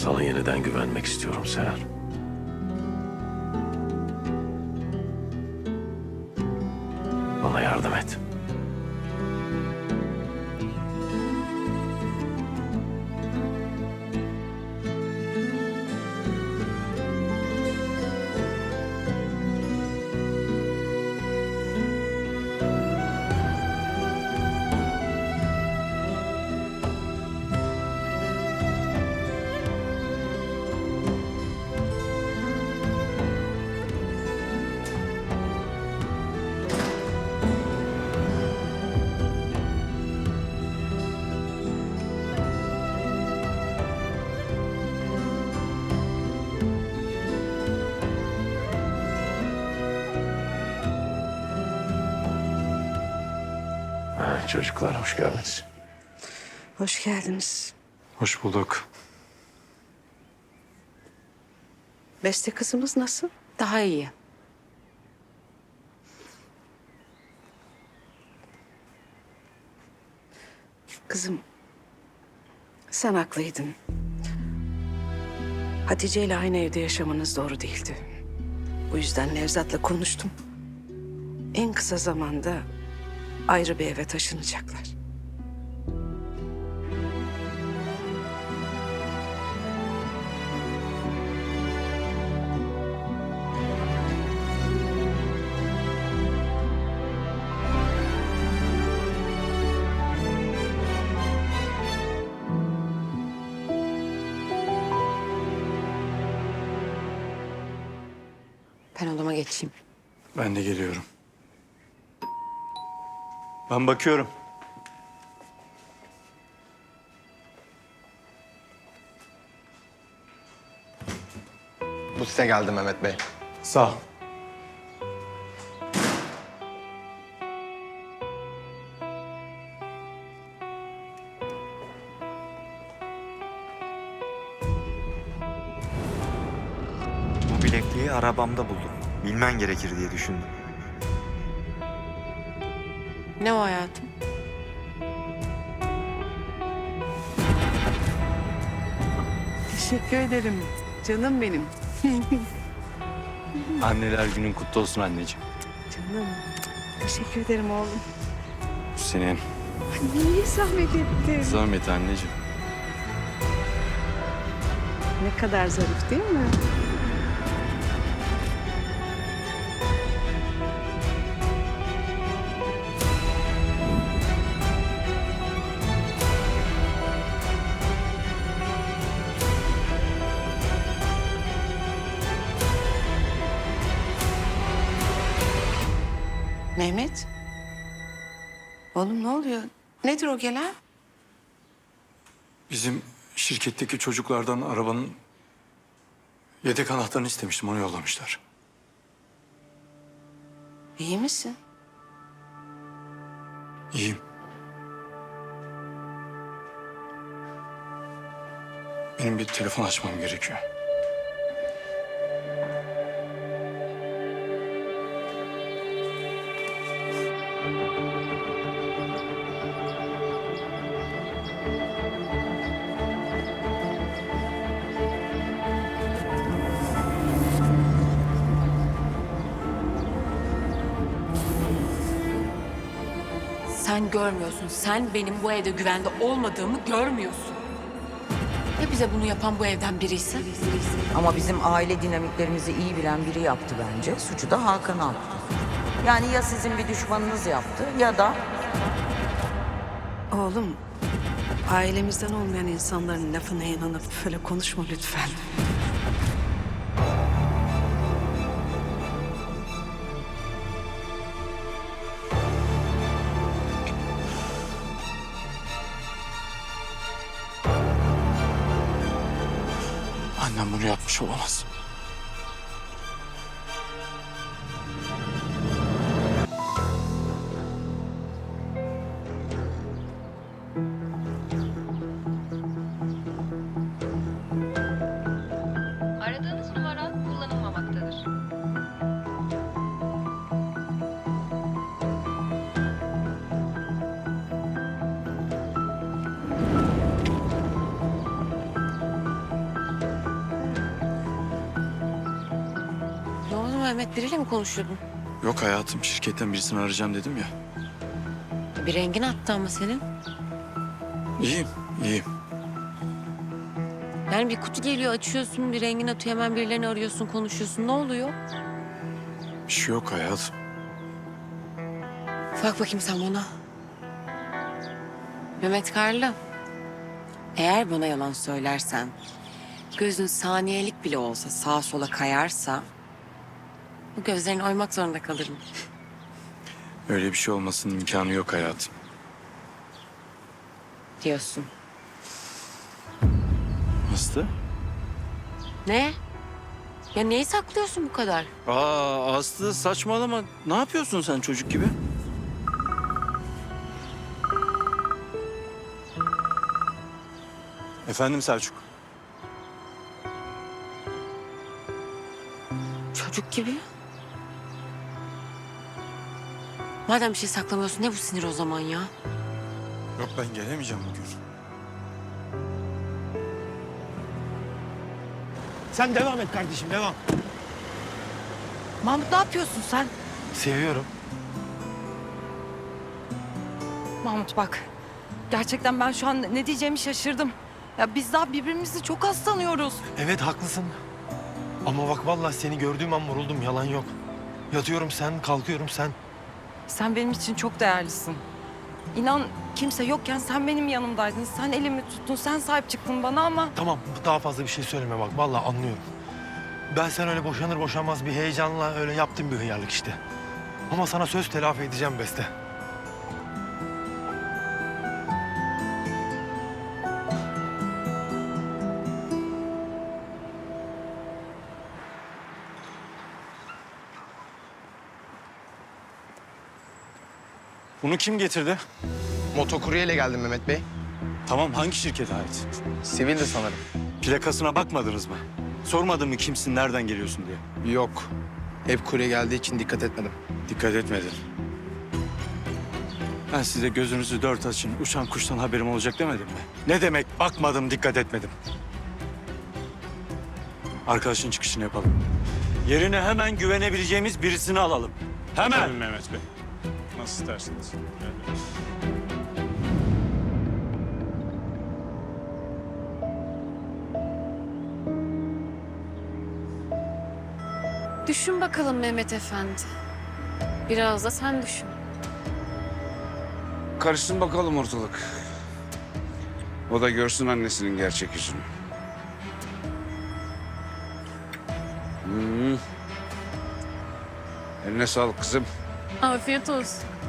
Sana yeniden güvenmek istiyorum Seher. Çocuklar hoş geldiniz. Hoş geldiniz. Hoş bulduk. Beste kızımız nasıl? Daha iyi. Kızım, sen haklıydın. Hatice ile aynı evde yaşamanız doğru değildi. Bu yüzden Nevzat'la konuştum. En kısa zamanda ayrı bir eve taşınacaklar. Ben odama geçeyim. Ben de geliyorum. Ben bakıyorum. Bu size geldi Mehmet Bey. Sağ ol. Bu bilekliği arabamda buldum. Bilmen gerekir diye düşündüm. Ne o hayatım? Teşekkür ederim. Canım benim. Anneler günün kutlu olsun anneciğim. Canım. Teşekkür ederim oğlum. Bu senin Niye zahmet ettin? zahmet anneciğim. Ne kadar zarif değil mi? Mehmet. Oğlum ne oluyor? Nedir o gelen? Bizim şirketteki çocuklardan arabanın yedek anahtarını istemiştim. Onu yollamışlar. İyi misin? İyiyim. Benim bir telefon açmam gerekiyor. Sen görmüyorsun. Sen benim bu evde güvende olmadığımı görmüyorsun. Ya bize bunu yapan bu evden biriyse? Ama bizim aile dinamiklerimizi iyi bilen biri yaptı bence. Suçu da Hakan aldı. Yani ya sizin bir düşmanınız yaptı ya da Oğlum, ailemizden olmayan insanların lafına inanıp böyle konuşma lütfen. Annem bunu yapmış olamaz. Biriyle mi konuşuyordun? Yok hayatım şirketten birisini arayacağım dedim ya. Bir rengin attı ama senin. İyiyim, iyiyim. Yani bir kutu geliyor açıyorsun bir rengin atıyor hemen birilerini arıyorsun konuşuyorsun ne oluyor? Bir şey yok hayatım. Bak bakayım sen bana. Mehmet Karlı. Eğer bana yalan söylersen, gözün saniyelik bile olsa sağa sola kayarsa... ...bu gözlerini oymak zorunda kalırım. Öyle bir şey olmasının imkanı yok hayatım. Diyorsun. Aslı? Ne? Ya neyi saklıyorsun bu kadar? Aa Aslı saçmalama. Ne yapıyorsun sen çocuk gibi? Efendim Selçuk. Çocuk gibi. Madem bir şey saklamıyorsun ne bu sinir o zaman ya? Yok ben gelemeyeceğim bugün. Sen devam et kardeşim devam. Mahmut ne yapıyorsun sen? Seviyorum. Mahmut bak. Gerçekten ben şu an ne diyeceğimi şaşırdım. Ya biz daha birbirimizi çok az tanıyoruz. Evet haklısın. Ama bak vallahi seni gördüğüm an vuruldum yalan yok. Yatıyorum sen, kalkıyorum sen. Sen benim için çok değerlisin. İnan kimse yokken sen benim yanımdaydın. Sen elimi tuttun, sen sahip çıktın bana ama... Tamam daha fazla bir şey söyleme bak vallahi anlıyorum. Ben sen öyle boşanır boşanmaz bir heyecanla öyle yaptım bir hıyarlık işte. Ama sana söz telafi edeceğim Beste. Bunu kim getirdi? Motokuryeyle geldim Mehmet Bey. Tamam hangi şirkete ait? Sivildi sanırım. Plakasına bakmadınız mı? Sormadın mı kimsin, nereden geliyorsun diye? Yok. Hep kurye geldiği için dikkat etmedim. Dikkat etmedin. Ben size gözünüzü dört açın, uçan kuştan haberim olacak demedim mi? Ne demek bakmadım, dikkat etmedim. Arkadaşın çıkışını yapalım. Yerine hemen güvenebileceğimiz birisini alalım. Hemen. Mehmet Bey. Nasıl isterseniz. Düşün bakalım Mehmet Efendi. Biraz da sen düşün. Karışsın bakalım ortalık. O da görsün annesinin gerçek yüzünü. Hmm. Eline sağlık kızım. Afiyet olsun.